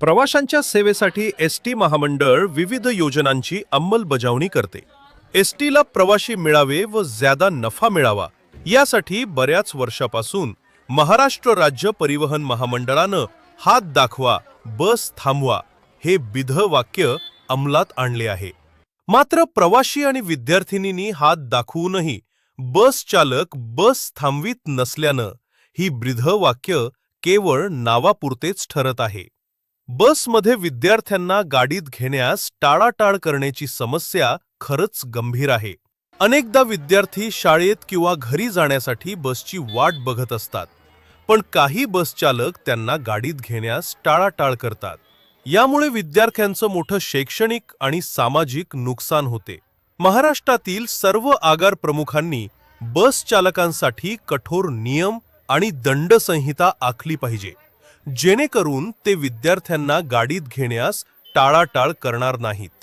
प्रवाशांच्या सेवेसाठी S T महामंडळ विविध योजनांची अंमलबजावणी करते. एस टीला प्रवाशी मिळावे व ज्यादा नफा मिळावा यासाठी बऱ्याच वर्षापासून महाराष्ट्र राज्य परिवहन महामंडळानं हात दाखवा बस थांबवा हे बिध वाक्य अंमलात आणले आहे. मात्र प्रवाशी आणि विद्यार्थिनींनी हात दाखवूनही बस चालक बस थांबवीत नसल्यानं ही ब्रिध वाक्य केवळ नावापुरतेच ठरत आहे. बसमध्ये विद्यार्थ्यांना गाडीत घेण्यास टाळाटाळ करण्याची समस्या खरंच गंभीर आहे. अनेकदा विद्यार्थी शाळेत किंवा घरी जाण्यासाठी बसची वाट बघत असतात पण काही बसचालक त्यांना गाडीत घेण्यास टाळाटाळ करतात. यामुळे विद्यार्थ्यांचं मोठं शैक्षणिक आणि सामाजिक नुकसान होते. महाराष्ट्रातील सर्व आगार प्रमुखांनी बस चालकांसाठी कठोर नियम आणि दंड संहिता आखली पाहिजे. जेणेकरून ते विद्यार्थ्यांना गाडीत घेण्यास टाळाटाळ करणार नाहीत.